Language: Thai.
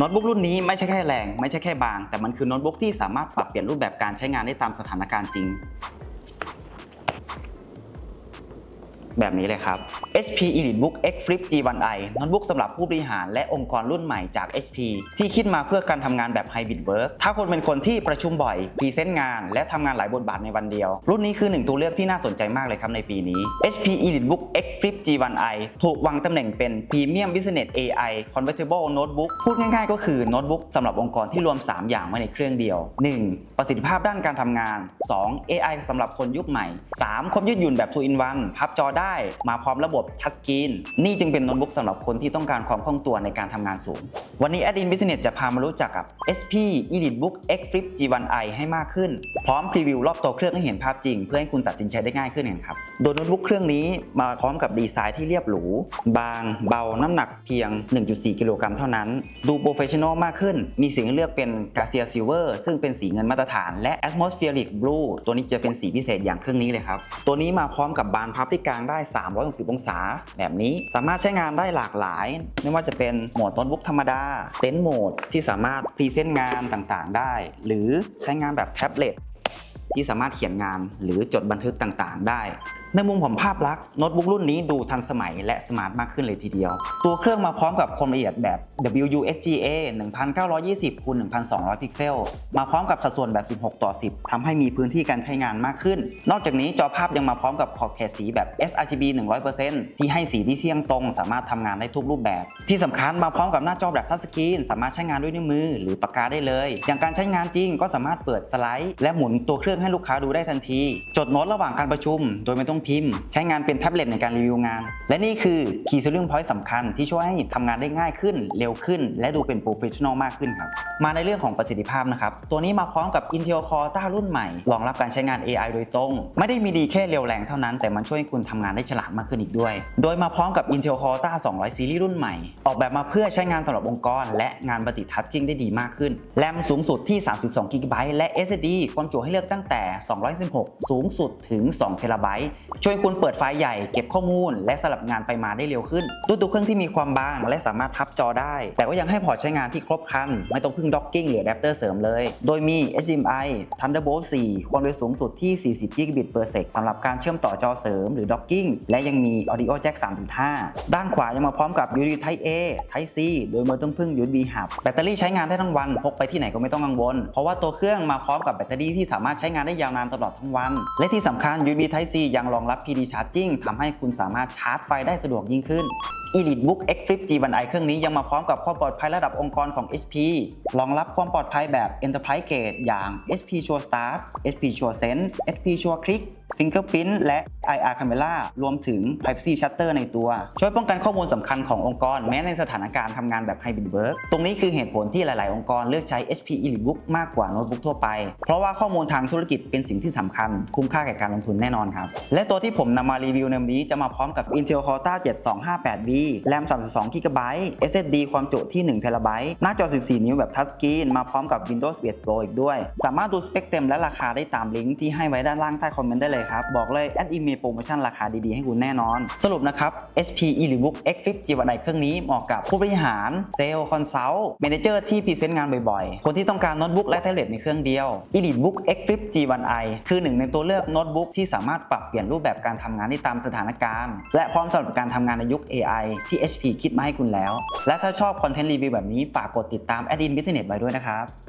โน้ตบุ๊กรุ่นนี้ไม่ใช่แค่แรง ไม่ใช่แค่บาง แต่มันคือโน้ตบุ๊กที่สามารถปรับเปลี่ยนรูปแบบการใช้งานได้ตามสถานการณ์จริง แบบนี้เลยครับ HP EliteBook X Flip G1i โน้ตบุ๊กสำหรับผู้บริหารและองค์กรรุ่นใหม่จาก HP ที่คิดมาเพื่อการทำงานแบบ Hybrid Work ถ้าคนเป็นคนที่ประชุมบ่อยพรีเซนต์งาน และทำงานหลายบทบาทในวันเดียว รุ่นนี้คือหนึ่งตัวเลือกที่น่าสนใจมากเลยครับในปีนี้ HP EliteBook X Flip G1i ถูกวางตำแหน่งเป็น Premium Business AI Convertible Notebook พูดง่ายๆ ก็คือโน้ตบุ๊กสำหรับองค์กรที่รวม 3 อย่างไว้ในเครื่องเดียว 1. ประสิทธิภาพด้านการทำงาน 2. AI สำหรับคนยุคใหม่ 3. ความยืดหยุ่นแบบ 2 in 1พับจอได้มาพร้อมระบบทัชสกรีนนี่จึงเป็นโน้ตบุ๊กสำหรับคนที่ต้องการความคล่องตัวในการทำงานสูง วันนี้ a d i n Business จะพามารู้จักกับ SP EliteBook X Flip G1i ให้มากขึ้น พร้อมพรีวิวรอบตัวเครื่องให้เห็นภาพจริง เพื่อให้คุณตัดสินใจได้ง่ายขึ้นกันครับโดยโน้ตบุ๊กเครื่องนี้มาพร้อมกับดีไซน์ที่เรียบหรู บาง เบาน้ำหนักเพียง 1.4 กิโลกรัมเท่านั้น ดูโปรเฟชชั่นอลมากขึ้น มีสีให้เลือกเป็น Garcia Silver ซึ่งเป็นสีเงินมาตรฐาน และ Atmospheric Blue ตัวนี้จะเป็นสีพิเศษอย่างเครื่องนี้เลยครับตัวนี้มาพร้อมกับบานพับที่กลางได้ได้360องศาแบบนี้ สามารถใช้งานได้หลากหลาย ไม่ว่าจะเป็นโหมดโน้ตบุ๊กธรรมดาเต็นท์โหมดที่สามารถพรีเซนต์งานต่างๆ ได้ หรือใช้งานแบบแท็บเล็ตที่สามารถเขียนงานหรือจดบันทึกต่างๆ ได้ ในมุมของภาพลักษณ์โน้ตบุ๊กรุ่นนี้ดูทันสมัยและสมาร์ทมากขึ้นเลยทีเดียว ตัวเครื่องมาพร้อมกับความละเอียดแบบ WUFGA 1920คูณ1200 พิกเซล มาพร้อมกับสัดส่วนแบบ 16 ต่อ 10ทำให้มีพื้นที่การใช้งานมากขึ้น นอกจากนี้จอภาพยังมาพร้อมกับขอบเขตสีแบบ sRGB 100%ที่ให้สีที่เที่ยงตรง สามารถทำงานได้ทุกรูปแบบ ที่สำคัญมาพร้อมกับหน้าจอแบบทัชสกรีนสามารถใช้งานด้วยนิ้วมือ หรือปากกาได้เลย อย่างการใช้งานจริงก็สามารถเปิดสไลด์ และหมุนตัวเครื่องให้ลูกค้าดูได้ทันที จดโน้ตระหว่างการประชุม โดยไม่ต้องพิมพ์ ใช้งานเป็นแท็บเล็ตในการรีวิวงาน และนี่คือ Key Selling Point สำคัญที่ช่วยให้ทำงานได้ง่ายขึ้น เร็วขึ้น และดูเป็นโปรเฟชชั่นอลมากขึ้นครับ มาในเรื่องของประสิทธิภาพนะครับ ตัวนี้มาพร้อมกับ Intel Core ต้ารุ่นใหม่ รองรับการใช้งาน AI โดยตรง ไม่ได้มีดีแค่เร็วแรงเท่านั้น แต่มันช่วยให้คุณทำงานได้ฉลาดมากขึ้นอีกด้วย โดยมาพร้อมกับ Intel Core ต้า200 ซีรีส์รุ่นใหม่ ออกแบบมาเพื่อใช้งานสำหรับองค์กร และงานปฏิทัชกิ้งได้ดีมากขึ้น แรมสูงสุดที่ 32 GB และ SSD ความจุให้เลือกตั้งแต่ 216 สูงสุดถึง2 t b ช่วยคุณเปิดไฟล์ใหญ่เก็บข้อมูล และสลับงานไปมาได้เร็วขึ้นด้วยตัวเครื่องที่มีความบาง และสามารถพับจอได้ แต่ก็ยังให้พอร์ตใช้งานที่ครบครัน ไม่ต้องพึ่งด็อกกิ้งหรืออะแดปเตอร์เสริมเลย โดยมี HDMI Thunderbolt 4 ความเร็วสูงสุดที่ 40 g b p s สำหรับการเชื่อมต่อจอเสริมหรือด็อกกิ้งและยังมี Audio Jack 3.5 ด้านขวายังมาพร้อมกับ USB Type A Type C โดยไม่ต้องพึ่ง USB Hub แบตเตอรี่ใช้งานได้ทั้งวันพกไปที่ไหนก็ไม่ต้องกังวล เพราะว่าตัวเครื่องมาพร้อมกับแบตเตอรี่ที่สามารถใช้งานได้ยาวนานตลอดทั้งวัน และที่สำคัญ USB Type C ยังรอองรับ PD Charging ทำให้คุณสามารถชาร์จไฟได้สะดวกยิ่งขึ้น EliteBook X Flip G1i เครื่องนี้ยังมาพร้อมกับความปลอดภัยระดับองค์กรของ HP รองรับความปลอดภัยแบบ Enterprise Grade อย่าง HP Sure Start HP Sure Sense HP Sure Click Fingerprint และ IR Camera รวมถึง Privacy Shutter ในตัว ช่วยป้องกันข้อมูลสำคัญขององค์กร แม้ในสถานการณ์ทำงานแบบ Hybrid Work ตรงนี้คือเหตุผลที่หลาย ๆ องค์กรเลือกใช้ HP EliteBook มากกว่าโน้ตบุ๊กทั่วไป เพราะว่าข้อมูลทางธุรกิจเป็นสิ่งที่สำคัญ คุ้มค่าแก่การลงทุนแน่นอนครับ และตัวที่ผมนำมารีวิวในวันนี้จะมาพร้อมกับ Intel Core 7258B RAM 32 GB SSD ความจุที่ 1 TB หน้าจอ 14 นิ้วแบบทัชสกรีนมาพร้อมกับ Windows 11 Pro อีกด้วย สามารถดูสเปคเต็มและราคาได้ตามลิงก์ที่ให้ไว้ด้านล่างใต้คอมเมนต์ได้เลยครับ บอกเลยแอดอีเมลโปรโมชั่นราคาดีๆ ให้คุณแน่นอน สรุปนะครับ HP ELIBOOK X Flip G1i เครื่องนี้เหมาะกับผู้บริหารเซลล์คอนซัลท์เมนเจอร์ที่พรีเซนต์งานบ่อยๆ คนที่ต้องการโน้ตบุ๊กและแท็บเล็ตในเครื่องเดียว ELIBOOK X Flip G1i คือหนึ่งในตัวเลือกโน้ตบุ๊กที่สามารถปรับเปลี่ยนรูปแบบการทำงานได้ตามสถานการณ์ และพร้อมสำหรับการทำงานในยุค AI ที่ HP คิดมาให้คุณแล้ว และถ้าชอบคอนเทนต์รีวิวแบบนี้ฝากกดติดตาม a d i n Business ไว้ด้วยนะครับ